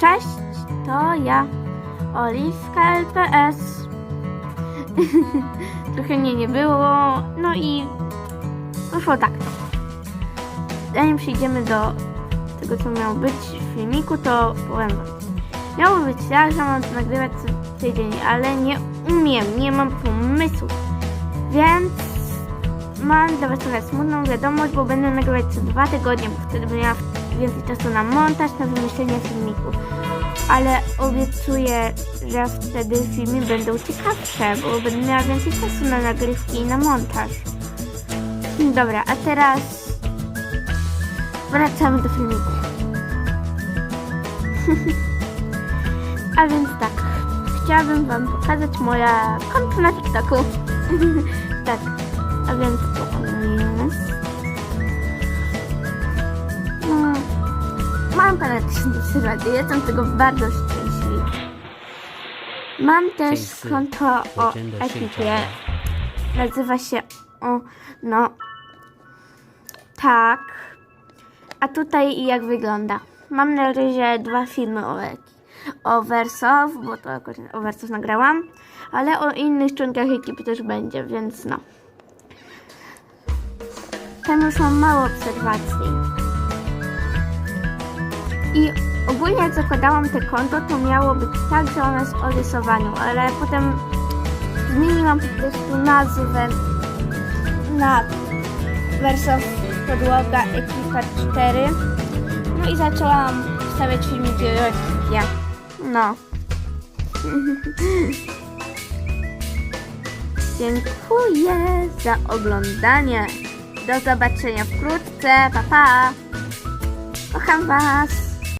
Cześć, to ja, Oliwka LPS. Trochę mnie nie było, no i wyszło tak. Zanim przejdziemy do tego, co miało być w filmiku, to powiem wam. Miało być tak, że mam to nagrywać co tydzień, ale nie umiem, nie mam pomysłu. Więc mam dla was trochę smutną wiadomość, bo będę nagrywać co dwa tygodnie, bo wtedy będę miała więcej czasu na montaż, na wymyślenie filmików. Ale obiecuję, że wtedy filmy będą ciekawsze, bo będę miała więcej czasu na nagrywki i na montaż. Dobra, a teraz wracamy do filmiku. a więc tak, chciałabym wam pokazać moje konto na TikToku. tak, a więc mam ponad 1000 lat i jestem tego bardzo szczęśliwa. Mam też konto o ekipie. Nazywa się o, no, tak. A tutaj jak wygląda. Mam na razie dwa filmy o, ek- o Wersow, bo to jakoś o Wersow nagrałam, ale o innych członkach ekipy też będzie, więc no. Tam już mam mało obserwacji. I ogólnie jak zakładałam te konto, to miało być tak, że ono jest o rysowaniu, ale potem zmieniłam po prostu nazwę na Wersow Podłoga Ekipa 4. No i zaczęłam wstawiać filmiki ekipie. No. Dziękuję za oglądanie. Do zobaczenia wkrótce. Pa, pa. Kocham Was.